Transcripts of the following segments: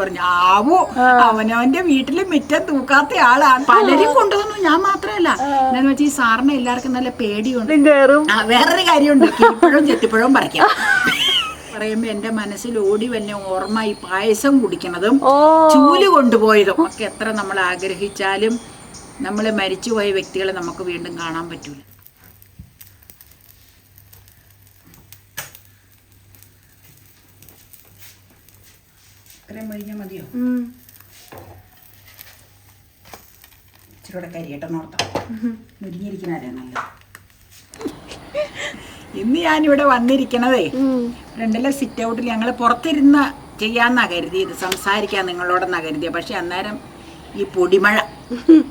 പറഞ്ഞു ആവോ അവനവന്റെ വീട്ടിൽ മിറ്റം തൂക്കാത്ത ആളാണ്. പലരും കൊണ്ടുവന്നു ഞാൻ മാത്രമല്ല. എന്താന്ന് വെച്ചാൽ ഈ സാറിന് എല്ലാവർക്കും നല്ല പേടിയുണ്ട്. വേറൊരു കാര്യമുണ്ട്. ഇപ്പോഴും ചെത്തിപ്പഴവും പറിക്കാം. പറയുമ്പോ എന്റെ മനസ്സിൽ ഓടി വന്നെ ഓർമ്മ ഈ പായസം കുടിക്കണതും ചൂൽ കൊണ്ടുപോയതും ഒക്കെ എത്ര നമ്മൾ ആഗ്രഹിച്ചാലും നമ്മൾ മരിച്ചുപോയ വ്യക്തികളെ നമുക്ക് വീണ്ടും കാണാൻ പറ്റൂല. ഇത്രയും കഴിഞ്ഞാൽ മതിയോ. ഇച്ചിരി കൂടെ കരിയട്ടെന്ന് ഓർത്താം മുരിഞ്ഞിരിക്കണല്ലേ നല്ല ഇന്ന് ഞാനിവിടെ വന്നിരിക്കണതേ രണ്ടെല്ലാം ഫ്രണ്ടിലെ സിറ്റ് ഔട്ടിൽ ഞങ്ങൾ പുറത്തിരുന്ന് ചെയ്യാന്നാ കരുതിയത് സംസാരിക്കാൻ നിങ്ങളോടെന്നാ കരുതിയത്. പക്ഷെ അന്നേരം ഈ പൊടിമഴ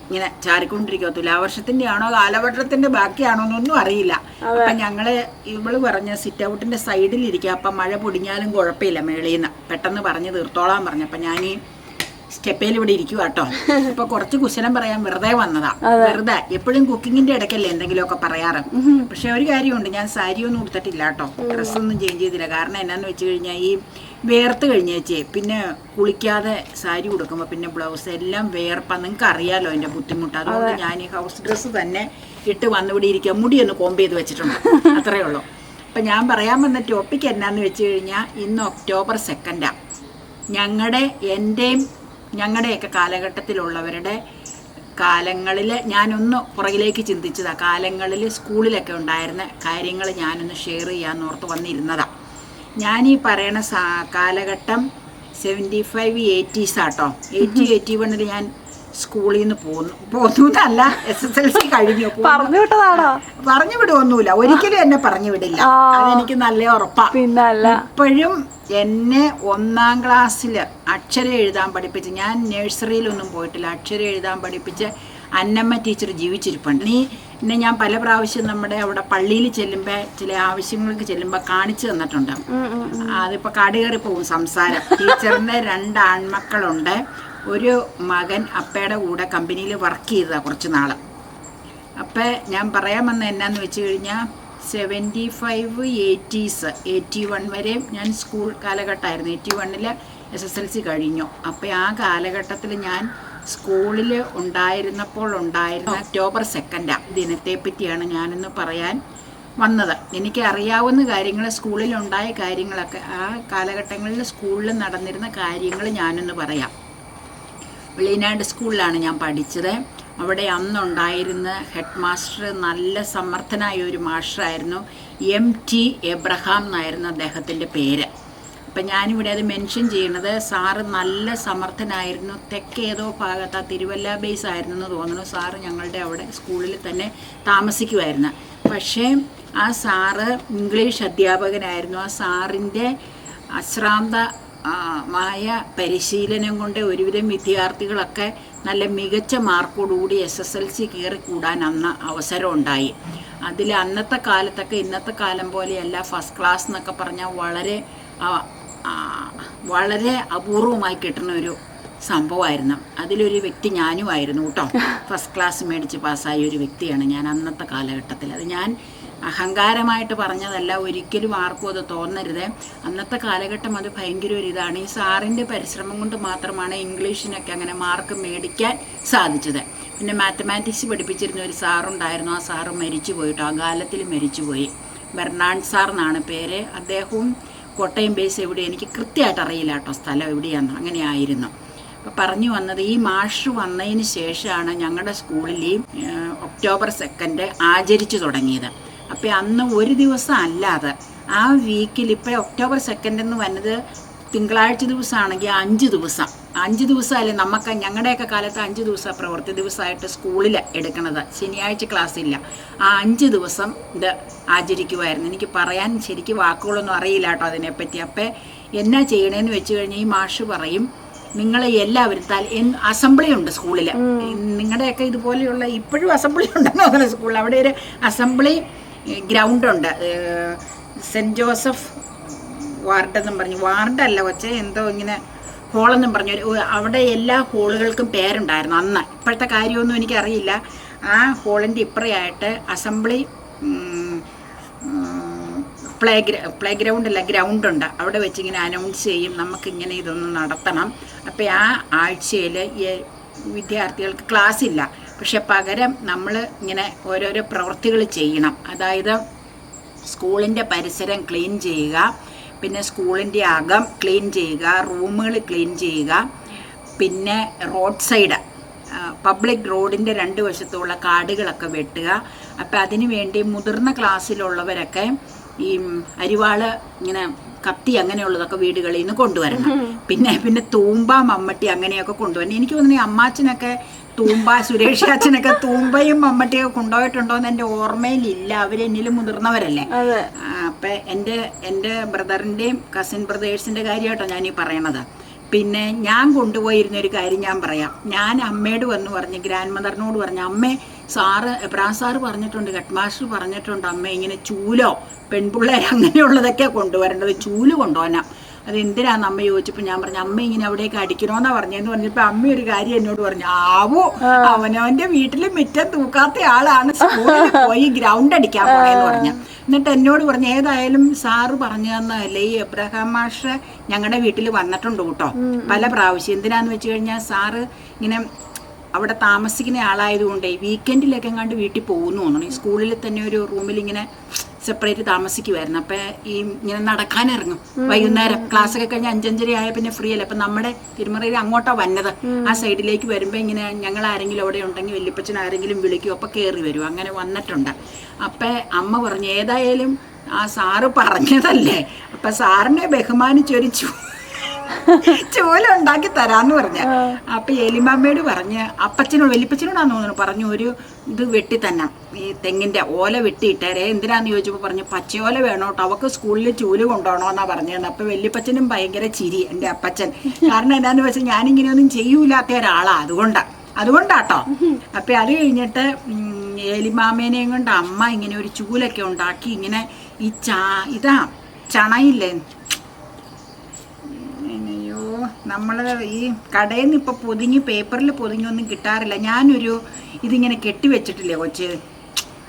ഇങ്ങനെ ചാരിക്കൊണ്ടിരിക്കുക തുലാവർഷത്തിന്റെ ആണോ കാലവട്ടത്തിന്റെ ബാക്കിയാണോ എന്നൊന്നും അറിയില്ല. അപ്പൊ ഞങ്ങൾ ഇവൾ പറഞ്ഞ സിറ്റ് ഔട്ടിന്റെ സൈഡിൽ ഇരിക്കുക അപ്പൊ മഴ പൊടിഞ്ഞാലും കുഴപ്പമില്ല മേളീന്ന്. പെട്ടെന്ന് പറഞ്ഞു തീർത്തോളാൻ പറഞ്ഞു. അപ്പൊ ഞാൻ ഈ സ്റ്റെപ്പയിൽ ഇവിടെ ഇരിക്കുക കേട്ടോ അപ്പൊ കുറച്ച് കുശലം പറയാൻ വെറുതെ വന്നതാ. വെറുതെ. എപ്പോഴും കുക്കിങ്ങിന്റെ ഇടയ്ക്കല്ലേ എന്തെങ്കിലുമൊക്കെ പറയാറ്. പക്ഷെ ഒരു കാര്യമുണ്ട്. ഞാൻ സാരി ഒന്നും ഉടുത്തിട്ടില്ല കേട്ടോ ഡ്രസ്സൊന്നും ചേഞ്ച് ചെയ്തില്ല. കാരണം എന്നാന്ന് വെച്ച് കഴിഞ്ഞാൽ ഈ വേർത്ത് കഴിഞ്ഞേച്ചേ പിന്നെ കുളിക്കാതെ സാരി ഉടുക്കുമ്പോൾ പിന്നെ ബ്ലൗസ് എല്ലാം വേർപ്പാ. നിങ്ങൾക്ക് അറിയാലോ എന്റെ ബുദ്ധിമുട്ട്. അതുകൊണ്ട് ഞാൻ ഈ ഹൗസ് ഡ്രസ്സ് തന്നെ ഇട്ട് വന്നിവിടെ ഇരിക്കുക മുടിയൊന്ന് കോമ്പ് ചെയ്ത് വെച്ചിട്ടുണ്ട്. അത്രേ ഉള്ളൂ. അപ്പം ഞാൻ പറയാൻ വന്ന ടോപ്പിക് എന്നാന്ന് വെച്ച് കഴിഞ്ഞാൽ ഇന്ന് ഒക്ടോബർ സെക്കൻഡാണ് ഞങ്ങളുടെ എന്റെയും ഞങ്ങളുടെയൊക്കെ കാലഘട്ടത്തിലുള്ളവരുടെ കാലങ്ങളിൽ ഞാനൊന്ന് പുറകിലേക്ക് ചിന്തിച്ചതാണ് കാലങ്ങളിൽ സ്കൂളിലൊക്കെ ഉണ്ടായിരുന്ന കാര്യങ്ങൾ ഞാനൊന്ന് ഷെയർ ചെയ്യാമെന്ന് ഓർത്ത് വന്നിരുന്നതാണ് ഞാൻ ഈ പറയണ കാലഘട്ടം സെവന്റി ഫൈവ് എയ്റ്റീസ് ആട്ടോ. എയ്റ്റി എയ്റ്റി വണ്ണിൽ ഞാൻ സ്കൂളിൽ നിന്ന് പോന്നു. പോന്നു എന്നല്ല എസ് എസ് എൽ സി കഴിഞ്ഞു. പറഞ്ഞു വിട്ടതാണോ? പറഞ്ഞു വിടുവൊന്നുമില്ല. ഒരിക്കലും എന്നെ പറഞ്ഞു വിടില്ല. അതെനിക്ക് നല്ല ഉറപ്പാ. പിന്നല്ല. ഇപ്പോഴും എന്നെ ഒന്നാം ക്ലാസ്സിൽ അക്ഷരം എഴുതാൻ പഠിപ്പിച്ച് ഞാൻ നഴ്സറിയിലൊന്നും പോയിട്ടില്ല. അക്ഷരം എഴുതാൻ പഠിപ്പിച്ച് അന്നമ്മ ടീച്ചർ ജീവിച്ചിരിപ്പുണ്ട്. നീ എന്നെ ഞാൻ പല പ്രാവശ്യം നമ്മുടെ അവിടെ പള്ളിയിൽ ചെല്ലുമ്പോൾ ചില ആവശ്യങ്ങൾക്ക് ചെല്ലുമ്പോൾ കാണിച്ചു തന്നിട്ടുണ്ട്. അതിപ്പോൾ കാട് പോകും സംസാരം. ടീച്ചറിന്റെ രണ്ട് ആൺമക്കളുണ്ട്. ഒരു മകൻ അപ്പയുടെ കൂടെ കമ്പനിയിൽ വർക്ക് ചെയ്തതാണ് കുറച്ച് നാൾ അപ്പം ഞാൻ പറയാൻ വന്ന എന്നാന്ന് വെച്ച് കഴിഞ്ഞാൽ seventy five eighties eighty one വരെയും ഞാൻ സ്കൂൾ കാലഘട്ടമായിരുന്നു. എയ്റ്റി വണ്ണിൽ എസ് എസ് എൽ സി കഴിഞ്ഞു. അപ്പോൾ ആ കാലഘട്ടത്തിൽ ഞാൻ സ്കൂളിൽ ഉണ്ടായിരുന്നപ്പോൾ ഉണ്ടായിരുന്ന ഒക്ടോബർ സെക്കൻഡാണ് ദിനത്തെ പറ്റിയാണ് ഞാനിന്ന് പറയാൻ വന്നത്. എനിക്ക് അറിയാവുന്ന കാര്യങ്ങൾ സ്കൂളിൽ ഉണ്ടായ കാര്യങ്ങളൊക്കെ ആ കാലഘട്ടങ്ങളിൽ സ്കൂളിൽ നടന്നിരുന്ന കാര്യങ്ങൾ ഞാനൊന്ന് പറയാം. വെളിനാട് സ്കൂളിലാണ് ഞാൻ പഠിച്ചത്. അവിടെ അന്നുണ്ടായിരുന്ന ഹെഡ് മാസ്റ്റർ നല്ല സമർത്ഥനായ ഒരു മാസ്റ്ററായിരുന്നു. എം ടി എബ്രഹാം എന്നായിരുന്നു അദ്ദേഹത്തിന്റെ പേര്. അപ്പം ഞാനിവിടെ അത് മെൻഷൻ ചെയ്യണത് സാറ് നല്ല സമർത്ഥനായിരുന്നു. തെക്കേതോ ഭാഗത്ത് ആ തിരുവല്ല ബേസ് ആയിരുന്നു എന്ന് തോന്നുന്നു സാറ് ഞങ്ങളുടെ അവിടെ സ്കൂളിൽ തന്നെ താമസിക്കുമായിരുന്നു. പക്ഷേ ആ സാറ് ഇംഗ്ലീഷ് അധ്യാപകനായിരുന്നു. ആ സാറിന്റെ അശ്രാന്ത മായ പരിശീലനം കൊണ്ട് ഒരുവിധം വിദ്യാർത്ഥികളൊക്കെ നല്ല മികച്ച മാർക്കോടുകൂടി എസ് എസ് എൽ സി കയറി കൂടാൻ അന്ന് അവസരം ഉണ്ടായി അതിൽ അന്നത്തെ കാലത്തൊക്കെ ഇന്നത്തെ കാലം പോലെയല്ല ഫസ്റ്റ് ക്ലാസ് എന്നൊക്കെ പറഞ്ഞാൽ വളരെ വളരെ അപൂർവമായി കിട്ടുന്ന ഒരു സംഭവമായിരുന്നു. അതിലൊരു വ്യക്തി ഞാനുമായിരുന്നു കേട്ടോ. ഫസ്റ്റ് ക്ലാസ് മേടിച്ച് പാസ്സായ ഒരു വ്യക്തിയാണ് ഞാൻ അന്നത്തെ കാലഘട്ടത്തിൽ. അത് ഞാൻ അഹങ്കാരമായിട്ട് പറഞ്ഞതല്ല ഒരിക്കലും ആർക്കും അത് തോന്നരുത്. അന്നത്തെ കാലഘട്ടം അത് ഭയങ്കര ഒരു ഇതാണ്. ഈ സാറിന്റെ പരിശ്രമം കൊണ്ട് മാത്രമാണ് ഇംഗ്ലീഷിനൊക്കെ അങ്ങനെ മാർക്ക് മേടിക്കാൻ സാധിച്ചത്. പിന്നെ മാത്തമാറ്റിക്സ് പഠിപ്പിച്ചിരുന്ന ഒരു സാറുണ്ടായിരുന്നു. ആ സാറ് മരിച്ചു പോയിട്ടോ ആ കാലത്തിൽ മരിച്ചുപോയി ബെർണാഡ് സാർ എന്നാണ് പേര്. അദ്ദേഹവും കോട്ടയം ബേസ് എവിടെ എനിക്ക് കൃത്യമായിട്ട് അറിയില്ല കേട്ടോ സ്ഥലം എവിടെയാന്ന്. അങ്ങനെ ആയിരുന്നു പറഞ്ഞു വന്നത് ഈ മാഷ് വന്നതിന് ശേഷമാണ് ഞങ്ങളുടെ സ്കൂളിൽ ഈ ഒക്ടോബർ സെക്കൻഡ് ആചരിച്ചു തുടങ്ങിയത്. അപ്പോൾ അന്ന് ഒരു ദിവസം അല്ലാതെ. ആ വീക്കിൽ ഇപ്പോൾ ഒക്ടോബർ സെക്കൻഡ് എന്ന് വന്നത് തിങ്കളാഴ്ച ദിവസമാണെങ്കിൽ അഞ്ച് ദിവസം. അഞ്ച് ദിവസമല്ലേ നമുക്ക് ഞങ്ങളുടെയൊക്കെ കാലത്ത് അഞ്ച് ദിവസം പ്രവൃത്തി ദിവസമായിട്ട് സ്കൂളിൽ എടുക്കണത്. ശനിയാഴ്ച ക്ലാസ് ഇല്ല. ആ അഞ്ച് ദിവസം ഇത് ആചരിക്കുമായിരുന്നു എനിക്ക് പറയാൻ ശരിക്കും വാക്കുകളൊന്നും അറിയില്ല കേട്ടോ അതിനെപ്പറ്റി. അപ്പോൾ എന്നാ ചെയ്യണേന്ന് വെച്ച് കഴിഞ്ഞാൽ ഈ മാഷ് പറയും നിങ്ങൾ എല്ലാവരും താൽ അസംബ്ലി ഉണ്ട് സ്കൂളിൽ നിങ്ങളുടെയൊക്കെ ഇതുപോലെയുള്ള ഇപ്പോഴും അസംബ്ലി ഉണ്ടെന്ന് തോന്നുന്നു സ്കൂളിൽ അവിടെ ഒരു അസംബ്ലി ഗ്രൗണ്ട് ഉണ്ട് ഏഹ് സെന്റ് ജോസഫ് വാർഡെന്നും പറഞ്ഞു. വാർഡല്ല കൊച്ചെ എന്തോ ഇങ്ങനെ ഹോളെന്നും പറഞ്ഞു. അവിടെ എല്ലാ ഹോളുകൾക്കും പേരുണ്ടായിരുന്നു അന്ന്. ഇപ്പോഴത്തെ കാര്യമൊന്നും എനിക്കറിയില്ല. ആ ഹോളിന്റെ ഇപ്പറയായിട്ട് അസംബ്ലി പ്ലേ ഗ്ര പ്ലേ ഗ്രൗണ്ടല്ല ഗ്രൗണ്ടുണ്ട്. അവിടെ വെച്ച് ഇങ്ങനെ അനൗൺസ് ചെയ്യും. നമുക്കിങ്ങനെ ഇതൊന്ന് നടത്തണം. അപ്പോൾ ആ ആഴ്ചയിൽ വിദ്യാർത്ഥികൾക്ക് ക്ലാസ് ഇല്ല. പക്ഷെ പകരം നമ്മൾ ഇങ്ങനെ ഓരോരോ പ്രവൃത്തികൾ ചെയ്യണം. അതായത് സ്കൂളിന്റെ പരിസരം ക്ലീൻ ചെയ്യുക പിന്നെ സ്കൂളിന്റെ അകം ക്ലീൻ ചെയ്യുക റൂമുകൾ ക്ലീൻ ചെയ്യുക പിന്നെ റോഡ് സൈഡ് പബ്ലിക് റോഡിന്റെ രണ്ട് വശത്തുള്ള കാടുകളൊക്കെ വെട്ടുക. അപ്പം അതിനു വേണ്ടി മുതിർന്ന ക്ലാസ്സിലുള്ളവരൊക്കെ ഈ അരിവാൾ ഇങ്ങനെ കത്തി അങ്ങനെയുള്ളതൊക്കെ വീടുകളിൽ നിന്ന് കൊണ്ടുവരണം. പിന്നെ പിന്നെ തൂമ്പ മമ്മട്ടി അങ്ങനെയൊക്കെ കൊണ്ടുവരണം. എനിക്ക് തോന്നുന്നു ഈ അമ്മാച്ചനൊക്കെ തൂമ്പ സുരേഷ് അച്ഛനൊക്കെ തൂമ്പയും മമ്മട്ടിയൊക്കെ കൊണ്ടുപോയിട്ടുണ്ടോ എന്ന് എന്റെ ഓർമ്മയിലില്ല. അവരെന്നിലും മുതിർന്നവരല്ലേ. അപ്പൊ എന്റെ എന്റെ ബ്രദറിന്റെയും കസിൻ ബ്രദേഴ്സിന്റെ കാര്യമായിട്ടോ ഞാൻ ഈ പറയണത്. പിന്നെ ഞാൻ കൊണ്ടുപോയിരുന്ന ഒരു കാര്യം ഞാൻ പറയാം. ഞാൻ അമ്മയോട് വന്ന് പറഞ്ഞ് ഗ്രാൻഡ് മദറിനോട് പറഞ്ഞു അമ്മേ സാറ് എബ്രാം സാറ് പറഞ്ഞിട്ടുണ്ട് ഹെഡ് മാസ്റ്റർ പറഞ്ഞിട്ടുണ്ട് അമ്മ ഇങ്ങനെ ചൂലോ പെൺപിള്ളേർ അങ്ങനെയുള്ളതൊക്കെ കൊണ്ടുവരേണ്ടത് ചൂൽ കൊണ്ടുപോകാനാ അത് എന്തിനാന്ന് അമ്മ ചോദിച്ചപ്പോൾ ഞാൻ പറഞ്ഞു അമ്മ ഇങ്ങനെ അവിടേക്ക് അടിക്കണോന്നാ പറഞ്ഞതെന്ന് പറഞ്ഞപ്പോൾ അമ്മ ഒരു കാര്യം എന്നോട് പറഞ്ഞു ആവോ അവനവന്റെ വീട്ടിൽ മിറ്റം തൂക്കാത്ത ആളാണ് സ്കൂളിൽ പോയി ഗ്രൗണ്ട് അടിക്കാൻ പോയെന്ന് പറഞ്ഞു. എന്നിട്ട് എന്നോട് പറഞ്ഞു ഏതായാലും സാറ് പറഞ്ഞു തന്നതല്ലേ ഈ എബ്രഹാം മാഷ് ഞങ്ങളുടെ വീട്ടിൽ വന്നിട്ടുണ്ട് കേട്ടോ പല പ്രാവശ്യം. എന്തിനാന്ന് വെച്ച് കഴിഞ്ഞാൽ സാറ് ഇങ്ങനെ അവിടെ താമസിക്കുന്ന ആളായതുകൊണ്ട് വീക്കെൻഡിലൊക്കെ എങ്ങാണ്ട് വീട്ടിൽ പോകുന്നു തോന്നുന്നു. ഈ സ്കൂളിൽ തന്നെ ഒരു റൂമിൽ ഇങ്ങനെ സെപ്പറേറ്റ് താമസിക്കുമായിരുന്നു അപ്പം ഈ ഇങ്ങനെ നടക്കാനിറങ്ങും വൈകുന്നേരം ക്ലാസ് ഒക്കെ കഴിഞ്ഞ് അഞ്ചഞ്ചര ആയ പിന്നെ ഫ്രീ അല്ല? അപ്പം നമ്മുടെ തിരുമറയിൽ അങ്ങോട്ടാ വന്നത്. ആ സൈഡിലേക്ക് വരുമ്പോൾ ഇങ്ങനെ ഞങ്ങൾ ആരെങ്കിലും അവിടെ ഉണ്ടെങ്കിൽ വല്യപ്പച്ചൻ ആരെങ്കിലും വിളിക്കും. അപ്പം കയറി വരും. അങ്ങനെ വന്നിട്ടുണ്ട്. അപ്പം അമ്മ പറഞ്ഞു ഏതായാലും ആ സാറ് പറഞ്ഞതല്ലേ? അപ്പം സാറിനെ ബഹുമാനിച്ചൊരു ചോല ഉണ്ടാക്കി തരാന്ന് പറഞ്ഞ. അപ്പൊ എലിമാമ്മയോട് പറഞ്ഞ് അപ്പച്ചനോട് വലിപ്പച്ചനോടാന്ന് തോന്നുന്നു പറഞ്ഞു ഒരു ഇത് വെട്ടി തന്നെ. ഈ തെങ്ങിന്റെ ഓല വെട്ടിയിട്ടേരെ എന്തിനാന്ന് ചോദിച്ചപ്പോൾ പറഞ്ഞു പച്ചയോല വേണോ കേട്ടോ അവക്ക് സ്കൂളിൽ ചൂൽ കൊണ്ടുപോകണമെന്നാ പറഞ്ഞത് അപ്പൊ വല്യപ്പച്ചനും ഭയങ്കര ചിരി എന്റെ അപ്പച്ചൻ കാരണം എന്നാന്ന് വെച്ചാൽ ഞാനിങ്ങനെയൊന്നും ചെയ്യൂലാത്ത ഒരാളാ അതുകൊണ്ടാ. അതുകൊണ്ടാട്ടോ. അപ്പൊ അത് കഴിഞ്ഞിട്ട് ഏലിമാമേനെയും കൊണ്ട് അമ്മ ഇങ്ങനെ ഒരു ചൂലൊക്കെ ഉണ്ടാക്കി ഇങ്ങനെ ഈ ചാ ഇതാ ചണയില്ലേ നമ്മൾ ഈ കടയിൽ നിന്ന് ഇപ്പോൾ പൊതിഞ്ഞ് പേപ്പറിൽ പൊതിഞ്ഞൊന്നും കിട്ടാറില്ല. ഞാനൊരു ഇതിങ്ങനെ കെട്ടിവെച്ചിട്ടില്ലേ കൊച്ച്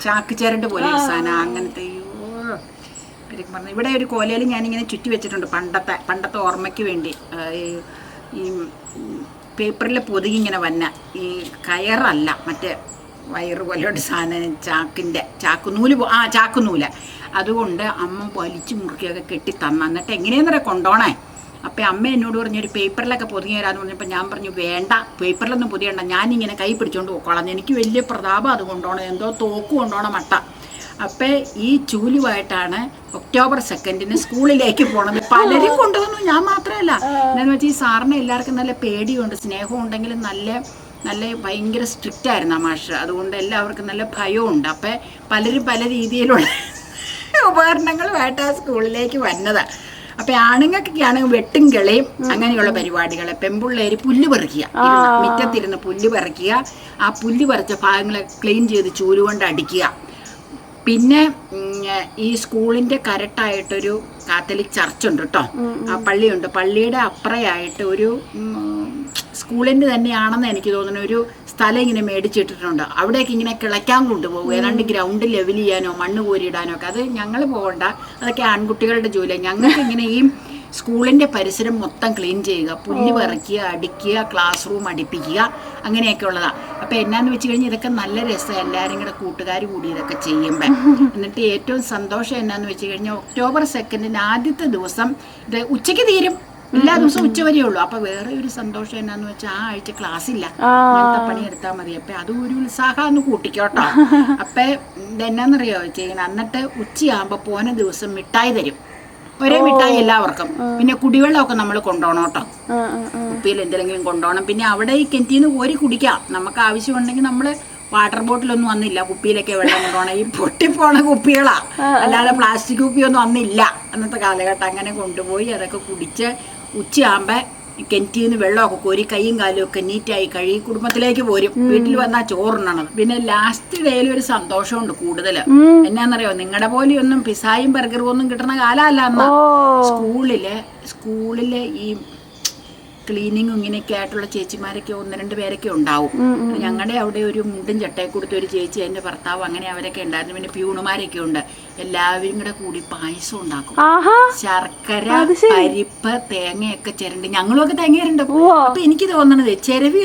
ചാക്ക് ചേരണ്ട പോലെ ഒരു സാധനം അങ്ങനത്തെ പറഞ്ഞു ഇവിടെ ഒരു കോലയിൽ ഞാനിങ്ങനെ ചുറ്റി വെച്ചിട്ടുണ്ട് പണ്ടത്തെ പണ്ടത്തെ ഓർമ്മയ്ക്ക് വേണ്ടി. ഈ പേപ്പറിൽ പൊതുകി ഇങ്ങനെ വന്ന ഈ കയറല്ല മറ്റേ വയറ് പോലെയുള്ള സാധനം ചാക്കിന്റെ ചാക്കുനൂൽ ആ ചാക്കുനൂൽ. അതുകൊണ്ട് അമ്മ വലിച്ചു മുറുക്കിയൊക്കെ കെട്ടി തന്ന. എന്നിട്ട് എങ്ങനെയെന്നറിയ കൊണ്ടോണേ? അപ്പം അമ്മ എന്നോട് പറഞ്ഞു ഒരു പേപ്പറിലൊക്കെ പൊതിഞ്ഞു തരാമെന്ന് പറഞ്ഞപ്പോൾ ഞാൻ പറഞ്ഞു വേണ്ട പേപ്പറിലൊന്നും പൊതിയണ്ട. ഞാനിങ്ങനെ കൈ പിടിച്ചോണ്ട് പോക്കോളാം എനിക്ക് വലിയ പ്രതാപം അത് കൊണ്ടോണം. എന്തോ തോക്ക് കൊണ്ടോണം മട്ട. അപ്പം ഈ ചൂലുമായിട്ടാണ് ഒക്ടോബർ സെക്കൻഡിന് സ്കൂളിലേക്ക് പോണത്. പലരും കൊണ്ടുവന്നു. ഞാൻ മാത്രമല്ല എന്താണെന്ന് വെച്ചാൽ ഈ സാറിന് എല്ലാവർക്കും നല്ല പേടിയുണ്ട്. സ്നേഹം ഉണ്ടെങ്കിലും നല്ല നല്ല ഭയങ്കര സ്ട്രിക്റ്റ് ആയിരുന്നു ആ മാഷ്. അതുകൊണ്ട് എല്ലാവർക്കും നല്ല ഭയമുണ്ട് അപ്പം പലരും പല രീതിയിലുള്ള ഉപകരണങ്ങളുമായിട്ട് ആ സ്കൂളിലേക്ക് വന്നത്. അപ്പൊ ആണുങ്ങൾക്കൊക്കെയാണ് വെട്ടും കിളയും അങ്ങനെയുള്ള പരിപാടികൾ. പെൺപിള്ളേര് പുല്ല് പറിക്കുക മുറ്റത്തിരുന്ന് പുല്ല് പറിക്കുക ആ പുല്ല് പറിച്ച ഭാഗങ്ങളെ ക്ലീൻ ചെയ്ത് ചൂലുകൊണ്ട് അടിക്കുക. പിന്നെ ഈ സ്കൂളിന്റെ കരട്ടായിട്ടൊരു കാത്തലിക് ചർച്ച് ഉണ്ട് കേട്ടോ ആ പള്ളിയുണ്ട്. പള്ളിയുടെ അപ്പുറയായിട്ട് ഒരു സ്കൂളിന്റെ തന്നെയാണെന്ന് എനിക്ക് തോന്നുന്നു. ഒരു സ്ഥലം ഇങ്ങനെ മേടിച്ചിട്ടിട്ടുണ്ട്. അവിടേക്ക് ഇങ്ങനെ കിളയ്ക്കാൻ കൊണ്ടുപോകും. ഏതാണ്ട് ഗ്രൗണ്ട് ലെവൽ ചെയ്യാനോ മണ്ണ് കോരിയിടാനോ ഒക്കെ. അത് ഞങ്ങൾ പോകണ്ട. അതൊക്കെ ആൺകുട്ടികളുടെ ജോലിയാണ് ഞങ്ങൾക്ക് ഇങ്ങനെ ഈ സ്കൂളിന്റെ പരിസരം മൊത്തം ക്ലീൻ ചെയ്യുക. പുല്ല് പറിക്കുക അടിക്കുക ക്ലാസ് റൂം അടിപ്പിക്കുക അങ്ങനെയൊക്കെ ഉള്ളതാണ് അപ്പൊ എന്നാന്ന് വെച്ച് കഴിഞ്ഞാൽ ഇതൊക്കെ നല്ല രസം എല്ലാവരും കൂടെ കൂട്ടുകാർ കൂടി ഇതൊക്കെ ചെയ്യുമ്പോൾ എന്നിട്ട് ഏറ്റവും സന്തോഷം എന്നാന്ന് വെച്ച് കഴിഞ്ഞാൽ ഒക്ടോബർ സെക്കൻഡിന് ആദ്യത്തെ ദിവസം ഇത് ഉച്ചയ്ക്ക് തീരും. എല്ലാ ദിവസവും ഉച്ച വരെ ഉള്ളൂ. അപ്പൊ വേറെ ഒരു സന്തോഷം എന്നാന്ന് വെച്ചാൽ ആ ആഴ്ച ക്ലാസ് ഇല്ല. പണി എടുത്താൽ മതി. അപ്പൊ അത് ഒരു ഉത്സാഹം ഒന്ന് കൂട്ടിക്കോട്ടോ. അപ്പൊ ഇതെന്നാന്നറിയോ ചെയ്യണം? എന്നിട്ട് ഉച്ചയാകുമ്പോ പോന ദിവസം മിഠായി തരും. ഒരേ മിഠായി എല്ലാവർക്കും. പിന്നെ കുടിവെള്ളമൊക്കെ നമ്മൾ കൊണ്ടുപോകണം കേട്ടോ. കുപ്പിയിൽ എന്തെങ്കിലും കൊണ്ടുപോകണം പിന്നെ അവിടെ ഈ കിണറ്റിന്ന് കോരി കുടിക്കാം. നമുക്ക് ആവശ്യമുണ്ടെങ്കിൽ നമ്മൾ വാട്ടർ ബോട്ടിലൊന്നും വന്നില്ല. കുപ്പിയിലൊക്കെ വെള്ളം കൊണ്ടുപോകണം ഈ പൊട്ടിപ്പോണ കുപ്പികളാ. അല്ലാതെ പ്ലാസ്റ്റിക് കുപ്പിയൊന്നും അന്നില്ല. അന്നത്തെ കാലഘട്ടം അങ്ങനെ കൊണ്ടുപോയി അതൊക്കെ കുടിച്ച് ഉച്ചയാകുമ്പോൾ കിണറ്റിൽ നിന്ന് വെള്ളമൊക്കെ കോരി കൈയും കാലും ഒക്കെ നീറ്റായി കഴുകി കുടുംബത്തിലേക്ക് പോരും. വീട്ടിൽ വന്നാൽ ചോറുണ്ണണം. പിന്നെ ലാസ്റ്റ് ഡേയിൽ ഒരു സന്തോഷമുണ്ട് കൂടുതൽ എന്നാന്നറിയോ? നിങ്ങളുടെ പോലെയൊന്നും പിസായും ബർഗറും ഒന്നും കിട്ടുന്ന കാലമല്ല അന്ന്. സ്കൂളിൽ സ്കൂളിൽ ഈ ക്ലീനിങ്ങും ഇങ്ങനെയൊക്കെ ആയിട്ടുള്ള ചേച്ചിമാരൊക്കെ ഒന്ന് രണ്ട് പേരൊക്കെ ഉണ്ടാവും. ഞങ്ങളുടെ അവിടെ ഒരു മുണ്ടും ചട്ടയെ കൊടുത്ത ഒരു ചേച്ചി എന്റെ ഭർത്താവ് അങ്ങനെ അവരൊക്കെ ഉണ്ടായിരുന്നു. പിന്നെ പ്യൂണുമാരൊക്കെ ഉണ്ട്. എല്ലാവരും കൂടെ കൂടി പായസം ഉണ്ടാക്കും. ശർക്കര പരിപ്പ് തേങ്ങയൊക്കെ ചിരണ്ടി. ഞങ്ങളൊക്കെ തേങ്ങയുണ്ട് അപ്പൊ എനിക്ക് തോന്നണത്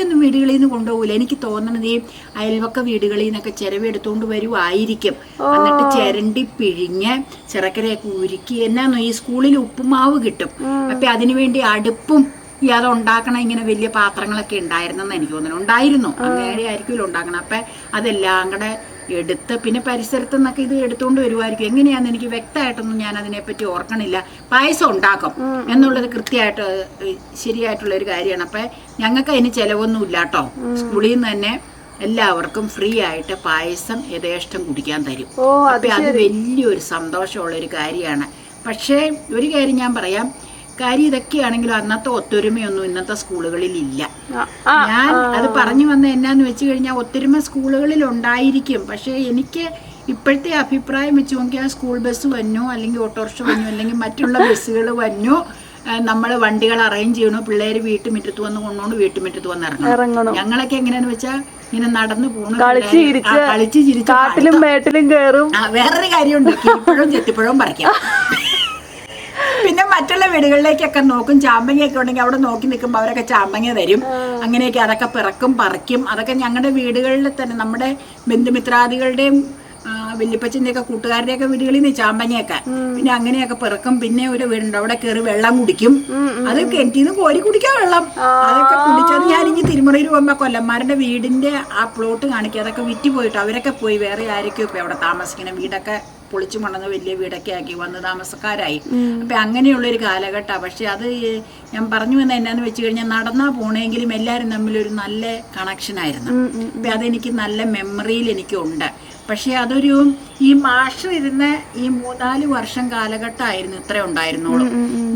ഒന്നും വീടുകളിൽ നിന്ന് കൊണ്ടുപോകില്ല എനിക്ക് തോന്നണത് ഈ അയൽവക്ക വീടുകളിൽ നിന്നൊക്കെ ചിരവി എടുത്തുകൊണ്ട് വരുമായിരിക്കും എന്നിട്ട് ചിരണ്ടി പിഴിഞ്ഞ് ചിറക്കരയൊക്കെ ഉരുക്കി എന്നാന്നോ ഈ സ്കൂളിൽ ഉപ്പുമാവ് കിട്ടും. അപ്പൊ അതിനുവേണ്ടി അടുപ്പും ഈ അത് ഉണ്ടാക്കണ ഇങ്ങനെ വലിയ പാത്രങ്ങളൊക്കെ ഉണ്ടായിരുന്നെന്ന് എനിക്ക് തോന്നുന്നു. ഉണ്ടായിരുന്നു. അങ്ങനെ ആയിരിക്കുമല്ലോ ഉണ്ടാക്കണം. അപ്പൊ അതെല്ലാം കൂടെ എടുത്ത് പിന്നെ പരിസരത്തു നിന്നൊക്കെ ഇത് എടുത്തുകൊണ്ട് വരുമായിരിക്കും എങ്ങനെയാന്ന് എനിക്ക് വ്യക്തമായിട്ടൊന്നും ഞാൻ അതിനെപ്പറ്റി ഓർക്കണില്ല. പായസം ഉണ്ടാക്കും എന്നുള്ളത് കൃത്യമായിട്ട് ശരിയായിട്ടുള്ള ഒരു കാര്യമാണ്. അപ്പൊ ഞങ്ങൾക്ക് അതിന് ചിലവൊന്നും ഇല്ല കേട്ടോ സ്കൂളിൽ നിന്ന് തന്നെ എല്ലാവർക്കും ഫ്രീ ആയിട്ട് പായസം യഥേഷ്ടം കുടിക്കാൻ തരും. അപ്പൊ അത് വലിയൊരു സന്തോഷമുള്ള ഒരു കാര്യമാണ്. പക്ഷേ ഒരു കാര്യം ഞാൻ പറയാം. കാര്യം ഇതൊക്കെയാണെങ്കിലും അന്നത്തെ ഒത്തൊരുമയൊന്നും ഇന്നത്തെ സ്കൂളുകളിൽ ഇല്ല. ഞാൻ അത് പറഞ്ഞു വന്ന എന്നാന്ന് വെച്ച് കഴിഞ്ഞാൽ ഒത്തൊരുമ സ്കൂളുകളിൽ ഉണ്ടായിരിക്കും. പക്ഷേ എനിക്ക് ഇപ്പോഴത്തെ അഭിപ്രായം വെച്ച് നോക്കിയാൽ സ്കൂൾ ബസ് വന്നു അല്ലെങ്കിൽ ഓട്ടോറിക്ഷ വന്നു അല്ലെങ്കിൽ മറ്റുള്ള ബസ്സുകൾ വന്നു നമ്മൾ വണ്ടികൾ അറേഞ്ച് ചെയ്യണു പിള്ളേർ വീട്ടുമുറ്റത്ത് വന്ന് കൊണ്ടുകൊണ്ട് വീട്ടുമുറ്റത്ത് വന്ന് ഇറങ്ങണം. ഞങ്ങളൊക്കെ എങ്ങനെയാന്ന് വെച്ചാൽ ഇങ്ങനെ നടന്നു പോണു കളിച്ച് ചിരിച്ച് ആ, കളിച്ച് ചിരിച്ച് കാട്ടിലും മേട്ടിലും കേറും. ആ വേറൊരു കാര്യമുണ്ട്. കിളിപ്പഴവും ചെത്തിപ്പഴവും പറിക്കാം. പിന്നെ മറ്റുള്ള വീടുകളിലേക്കൊക്കെ നോക്കും ചാമ്പങ്ങയൊക്കെ ഉണ്ടെങ്കിൽ അവിടെ നോക്കി നിൽക്കുമ്പോൾ അവരൊക്കെ ചാമ്പങ്ങ തരും. അങ്ങനെയൊക്കെ അതൊക്കെ പിറക്കും പറിക്കും. അതൊക്കെ ഞങ്ങളുടെ വീടുകളിൽ തന്നെ നമ്മുടെ ബന്ധുമിത്രാദികളുടെയും വല്യപ്പച്ചന്റെയൊക്കെ കൂട്ടുകാരുടെയൊക്കെ വീടുകളിൽ നിന്ന് ചാമ്പങ്ങയൊക്കെ പിന്നെ അങ്ങനെയൊക്കെ പിറക്കും. പിന്നെ ഒരു വീടുണ്ട് അവിടെ കയറി വെള്ളം കുടിക്കും. അത് കിണറ്റിൽ നിന്ന് കോരി കുടിക്കാം വെള്ളം. അതൊക്കെ കുടിച്ചത് ഞാനിങ്ങി തിരുമുറയിൽ പോകുമ്പോൾ കൊല്ലന്മാരുടെ വീടിന്റെ ആ പ്ലോട്ട് കാണിക്കുക അതൊക്കെ വിറ്റ് പോയിട്ട് അവരൊക്കെ പോയി വേറെ ആരൊക്കെയോ ഇപ്പൊ അവിടെ താമസിക്കണം. വീടൊക്കെ പൊളിച്ചു മണന്ന് വലിയ വീടൊക്കെ ആക്കി വന്ന് താമസക്കാരായി. അപ്പൊ അങ്ങനെയുള്ള ഒരു കാലഘട്ടമാണ് പക്ഷെ അത് ഞാൻ പറഞ്ഞു വന്ന എന്നാന്ന് വെച്ച് കഴിഞ്ഞാൽ നടന്നാ പോണെങ്കിലും എല്ലാവരും തമ്മിലൊരു നല്ല കണക്ഷൻ ആയിരുന്നു. അപ്പൊ അതെനിക്ക് നല്ല മെമ്മറിയിൽ എനിക്കുണ്ട്. പക്ഷെ അതൊരു ഈ മാഷ് ഇരുന്ന ഈ മൂന്നാൽ വർഷം കാലഘട്ടമായിരുന്നു ഇത്ര ഉണ്ടായിരുന്നുള്ളൂ.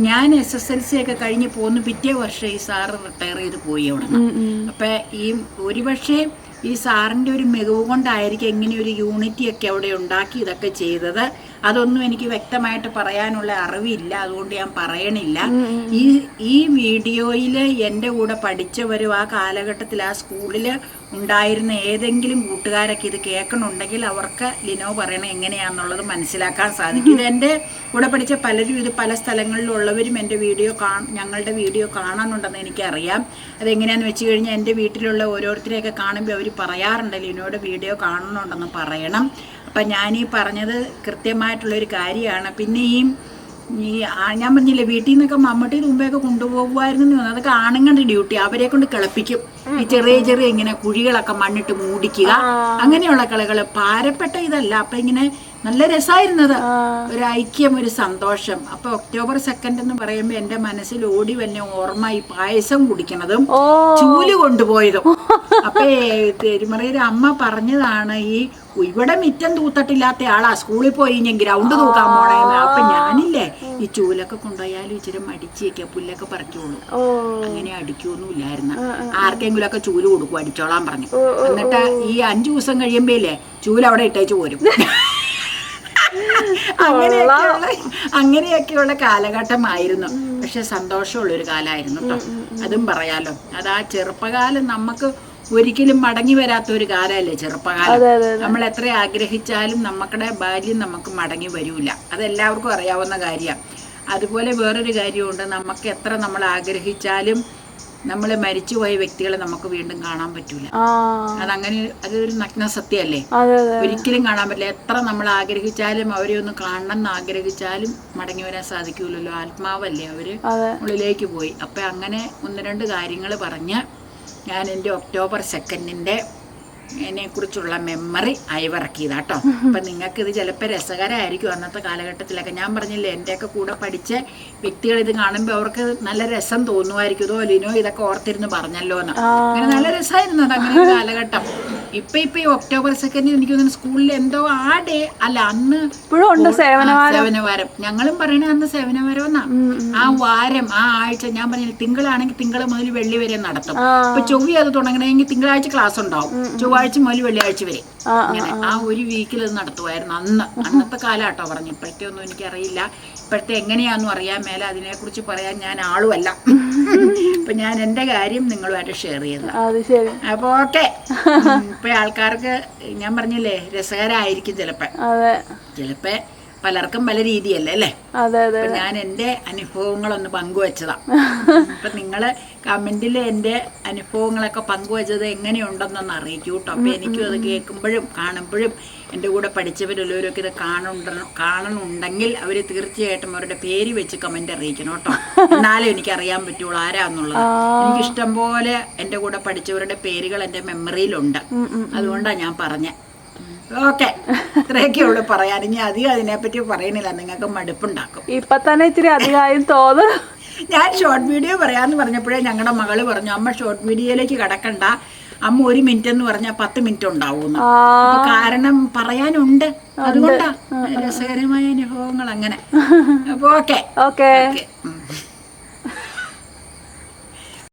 ഞാൻ എസ് എസ് എൽ സി ഒക്കെ കഴിഞ്ഞ് പോന്ന് പിറ്റേ വർഷം ഈ സാറ് റിട്ടയർ ചെയ്ത് പോയി അവിടെ അപ്പൊ ഈ ഒരുപക്ഷെ ഈ സാറിന്റെ ഒരു മികവ് കൊണ്ടായിരിക്കും ഇങ്ങനെ ഒരു യൂണിറ്റി ഒക്കെ അവിടെ ഉണ്ടാക്കി ഇതൊക്കെ ചെയ്തത്. അതൊന്നും എനിക്ക് വ്യക്തമായിട്ട് പറയാനുള്ള അറിവില്ല. അതുകൊണ്ട് ഞാൻ പറയണില്ല. ഈ ഈ വീഡിയോയിൽ എന്റെ കൂടെ പഠിച്ചവരും ആ കാലഘട്ടത്തിൽ ആ സ്കൂളിൽ ഉണ്ടായിരുന്ന ഏതെങ്കിലും കൂട്ടുകാരൊക്കെ ഇത് കേൾക്കണുണ്ടെങ്കിൽ അവർക്ക് ലിനോ പറയണ എങ്ങനെയാണെന്നുള്ളത് മനസ്സിലാക്കാൻ സാധിക്കും. ഇത് എന്റെ കൂടെ പഠിച്ച പലരും ഇത് പല സ്ഥലങ്ങളിലുള്ളവരും എന്റെ വീഡിയോ കാ ഞങ്ങളുടെ വീഡിയോ കാണാനുണ്ടെന്ന് എനിക്കറിയാം. അതെങ്ങനെയാണെന്ന് വെച്ച് കഴിഞ്ഞാൽ എന്റെ വീട്ടിലുള്ള ഓരോരുത്തരെയൊക്കെ കാണുമ്പോൾ അവർ പറയാറുണ്ട് ലിനോയുടെ വീഡിയോ കാണണമുണ്ടെന്ന് പറയണം. അപ്പം ഈ പറഞ്ഞത് കൃത്യമായിട്ടുള്ളൊരു കാര്യമാണ്. പിന്നെ ഈ ഈ ഞാൻ പറഞ്ഞില്ലേ വീട്ടിൽ നിന്നൊക്കെ മമ്മൂട്ടി മുമ്പെയൊക്കെ കൊണ്ടുപോകുമായിരുന്നു. അതൊക്കെ ആണുങ്ങളുടെ ഡ്യൂട്ടി. അവരെ കൊണ്ട് കിളപ്പിക്കും. ഈ ചെറിയ ചെറിയ ഇങ്ങനെ കുഴികളൊക്കെ മണ്ണിട്ട് മൂടിക്കുക. അങ്ങനെയുള്ള കളികൾ പാരപ്പെട്ട ഇതല്ല. അപ്പൊ ഇങ്ങനെ നല്ല രസമായിരുന്നത് ഒരു ഐക്യം ഒരു സന്തോഷം. അപ്പൊ ഒക്ടോബർ സെക്കൻഡ് എന്ന് പറയുമ്പോൾ എന്റെ മനസ്സിൽ ഓടി വന്നെ ഓർമ്മ ഈ പായസം കുടിക്കണതും ചൂൽ കൊണ്ടുപോയതും. അപ്പൊ തിരുമറയുടെ അമ്മ പറഞ്ഞതാണ് ഈ ഇവിടെ മിറ്റം തൂത്തട്ടില്ലാത്ത ആളാ. സ്കൂളിൽ പോയി ഞാൻ ഗ്രൗണ്ട് തൂക്കാൻ പോണേ. അപ്പൊ ഞാനില്ലേ ഈ ചൂലൊക്കെ കൊണ്ടുപോയാലും ഇച്ചിരി മടിച്ചേക്ക പുല്ലൊക്കെ പറിക്കുള്ളൂ. ഓ. അങ്ങനെ അടിക്കൊന്നുമില്ലായിരുന്നു ആർക്കെങ്കിലും ഒക്കെ ചൂൽ കൊടുക്കും അടിച്ചോളാൻ പറഞ്ഞു. എന്നിട്ട് ഈ അഞ്ചു ദിവസം കഴിയുമ്പോഴേ ചൂൽ അവിടെ ഇട്ടേച്ച് പോരും. അങ്ങനെയൊക്കെയുള്ള അങ്ങനെയൊക്കെയുള്ള കാലഘട്ടമായിരുന്നു. പക്ഷെ സന്തോഷമുള്ള ഒരു കാലമായിരുന്നു കേട്ടോ. അതും പറയാലോ. അത് ആ ചെറുപ്പകാലം നമുക്ക് ഒരിക്കലും മടങ്ങി വരാത്ത ഒരു കാലമല്ലേ ചെറുപ്പകാലം? നമ്മൾ എത്ര ആഗ്രഹിച്ചാലും നമ്മുടെ ബാല്യം നമുക്ക് മടങ്ങി വരൂല. അതെല്ലാവർക്കും അറിയാവുന്ന കാര്യമാണ് അതുപോലെ വേറൊരു കാര്യമുണ്ട് നമുക്ക് എത്ര നമ്മൾ ആഗ്രഹിച്ചാലും നമ്മൾ മരിച്ചുപോയ വ്യക്തികളെ നമുക്ക് വീണ്ടും കാണാൻ പറ്റൂല. അതങ്ങനെ അതൊരു നഗ്ന സത്യമല്ലേ അതെ ഒരിക്കലും കാണാൻ പറ്റില്ല. എത്ര നമ്മൾ ആഗ്രഹിച്ചാലും അവരെ ഒന്ന് കാണണം എന്ന് ആഗ്രഹിച്ചാലും മടങ്ങി വരാൻ സാധിക്കൂലല്ലോ. ആത്മാവല്ലേ അവർ ഉള്ളിലേക്ക് പോയി. അപ്പൊ അങ്ങനെ ഒന്ന് രണ്ട് കാര്യങ്ങൾ പറഞ്ഞ് ഞാൻ എന്റെ ഒക്ടോബർ സെക്കൻഡിന്റെ എന്നെക്കുറിച്ചുള്ള മെമ്മറി അയവിറക്കിയതാട്ടോ. അപ്പം നിങ്ങൾക്ക് ഇത് ചിലപ്പോൾ രസകരമായിരിക്കും അന്നത്തെ കാലഘട്ടത്തിലൊക്കെ. ഞാൻ പറഞ്ഞില്ലേ എന്റെയൊക്കെ കൂടെ പഠിച്ച വ്യക്തികൾ ഇത് കാണുമ്പോൾ അവർക്ക് നല്ല രസം തോന്നുമായിരിക്കും. ഇതോ ലിനോ ഇതൊക്കെ ഓർത്തിരുന്ന് പറഞ്ഞല്ലോ എന്ന് അങ്ങനെ നല്ല രസമായിരുന്നു അത് അങ്ങനെ കാലഘട്ടം. ഇപ്പൊ ഇപ്പൊ ഈ ഒക്ടോബർ സെക്കൻഡിൽ എനിക്ക് തോന്നുന്നു സ്കൂളിൽ എന്തോ ആ ഡേ അല്ല അന്ന് ഇപ്പോഴും ഉണ്ട് സേവന സേവനവാരം. ഞങ്ങളും പറയണ അന്ന് സേവനവാരം എന്നാ ആ വാരം ആ ആഴ്ച ഞാൻ പറഞ്ഞില്ല തിങ്കളാണെങ്കിൽ തിങ്കൾ മുതൽ വെള്ളി വരെ നടത്തും. ഇപ്പൊ ചൊവ്വ അത് തുടങ്ങണമെങ്കിൽ തിങ്കളാഴ്ച ക്ലാസ് ഉണ്ടാവും. ചൊവ്വാഴ്ച മുതൽ വെള്ളിയാഴ്ച വരെ. ആ, ഇങ്ങനെ ആ. ഒരു വീക്കിൽ അത് നടത്തുമായിരുന്നു അന്ന്. അന്നത്തെ കാലാട്ടോ പറഞ്ഞു. ഇപ്പോഴത്തെ ഒന്നും എനിക്കറിയില്ല. ഇപ്പോഴത്തെ എങ്ങനെയാണെന്നും അറിയാൻ മേലെ അതിനെക്കുറിച്ച് പറയാൻ ഞാൻ ആളുമല്ല. അപ്പൊ ഞാൻ എന്റെ കാര്യം നിങ്ങളുമായിട്ട് ഷെയർ ശരി. അപ്പോൾ ഓക്കെ ഇപ്പൊ ആൾക്കാർക്ക് ഞാൻ പറഞ്ഞില്ലേ രസകരമായിരിക്കും ചിലപ്പോ. അതെ. ചിലപ്പോ പലർക്കും പല രീതിയല്ലേ അല്ലേ? അപ്പൊ ഞാൻ എന്റെ അനുഭവങ്ങളൊന്ന് പങ്കുവച്ചതാ. അപ്പൊ നിങ്ങൾ കമന്റിൽ എന്റെ അനുഭവങ്ങളൊക്കെ പങ്കുവച്ചത് എങ്ങനെയുണ്ടെന്നൊന്ന് അറിയിക്കൂ കേട്ടോ അപ്പൊ എനിക്കും അത് കേൾക്കുമ്പോഴും കാണുമ്പോഴും എന്റെ കൂടെ പഠിച്ചവരുള്ളവരൊക്കെ ഇത് കാണുന്നുണ്ട കാണുന്നുണ്ടെങ്കിൽ അവർ തീർച്ചയായിട്ടും അവരുടെ പേര് വെച്ച് കമന്റ് അറിയിക്കണം കേട്ടോ. എന്നാലും എനിക്ക് അറിയാൻ പറ്റുള്ളൂ ആരാന്നുള്ളത്. എനിക്ക് ഇഷ്ടം പോലെ എന്റെ കൂടെ പഠിച്ചവരുടെ പേരുകൾ എന്റെ മെമ്മറിയിലുണ്ട് അതുകൊണ്ടാണ് ഞാൻ പറഞ്ഞത് ഓക്കെ ഇത്രയൊക്കെ ഉള്ളു പറയാൻ. ഇനി അധികം അതിനെപ്പറ്റി പറയണില്ല നിങ്ങൾക്ക് മടുപ്പുണ്ടാക്കും. ഇപ്പൊ തന്നെ ഇച്ചിരി അധികമായും തോന്നുന്നു ഞാൻ ഷോർട്ട് വീഡിയോ പറയാന്ന് പറഞ്ഞപ്പോഴേ ഞങ്ങളുടെ മകൾ പറഞ്ഞു അമ്മ ഷോർട്ട് വീഡിയോയിലേക്ക് കടക്കണ്ട. അമ്മ ഒരു മിനിറ്റ് എന്ന് പറഞ്ഞാൽ പത്ത് മിനിറ്റ് ഉണ്ടാവും കാരണം പറയാനുണ്ട്. അതുകൊണ്ടാ രസകരമായ അനുഭവങ്ങൾ അങ്ങനെ. അപ്പൊ ഓക്കെ ഓക്കെ